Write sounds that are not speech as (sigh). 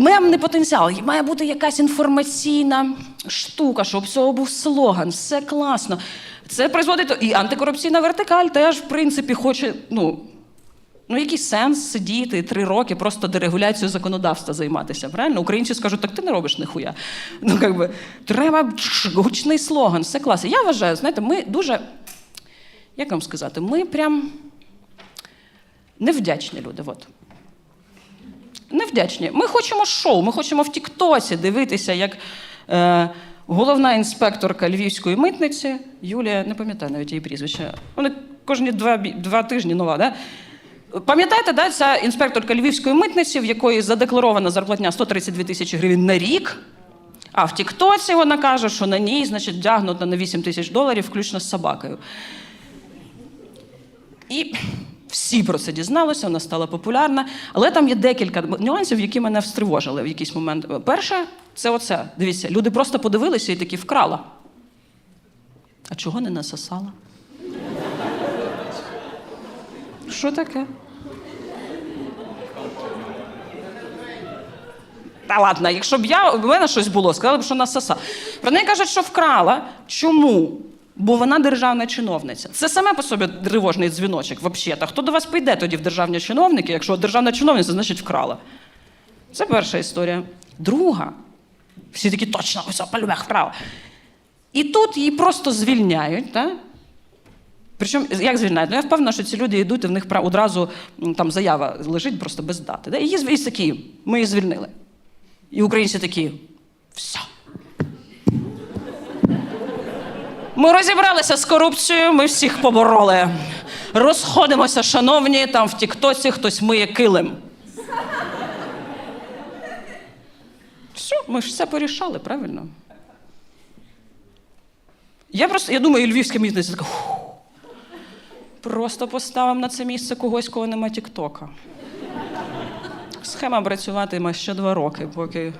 мемний потенціал, має бути якась інформаційна штука, щоб цього був слоган, все класно. Це призводить і антикорупційна вертикаль теж, в принципі, хоче. Ну, ну який сенс сидіти три роки просто дерегуляцією законодавства займатися, правильно? Українці скажуть, так ти не робиш ніхуя. (laughs) Ну, як би, треба гучний слоган, все класно. Я вважаю, знаєте, ми дуже, як вам сказати, ми прям невдячні люди. От. Невдячні. Ми хочемо шоу, ми хочемо в Тіктосі дивитися, як е, головна інспекторка львівської митниці Юлія, не пам'ятаю навіть її прізвище. Вона кожні два, два тижні нова, да? Пам'ятаєте, да, ця інспекторка львівської митниці, в якої задекларована зарплатня 132 тисячі гривень на рік. А в Тіктоці вона каже, що на ній, значить, вдягнута на 8 тисяч доларів, включно з собакою. І всі про це дізналися, вона стала популярна. Але там є декілька нюансів, які мене встривожили в якийсь момент. Перше, це оце. Дивіться, люди просто подивилися і такі вкрала. А чого не насосала? Що таке? Та ладно, якщо б я, в мене щось було, сказали б, що насоса. Про неї кажуть, що вкрала. Чому? Бо вона державна чиновниця. Це саме по собі тривожний дзвіночок, взагалі. Хто до вас прийде тоді в державні чиновники, якщо державна чиновниця, значить вкрала. Це перша історія. Друга. Всі такі точно, ось полюбях вкрала. І тут її просто звільняють, так? Причому, як звільняють? Ну, я впевнена, що ці люди йдуть, і в них одразу там заява лежить просто без дати. Да? І її такі, ми її звільнили. І українці такі, все. Ми розібралися з корупцією, ми всіх побороли. Розходимося, шановні, там в Тіктоці хтось миє килим. Все, ми ж все порішали, правильно? Я просто, я думаю, львівська мітниця така. «Фу, Просто поставимо на це місце когось, кого нема Тіктока. Схема працюватиме ще два роки, поки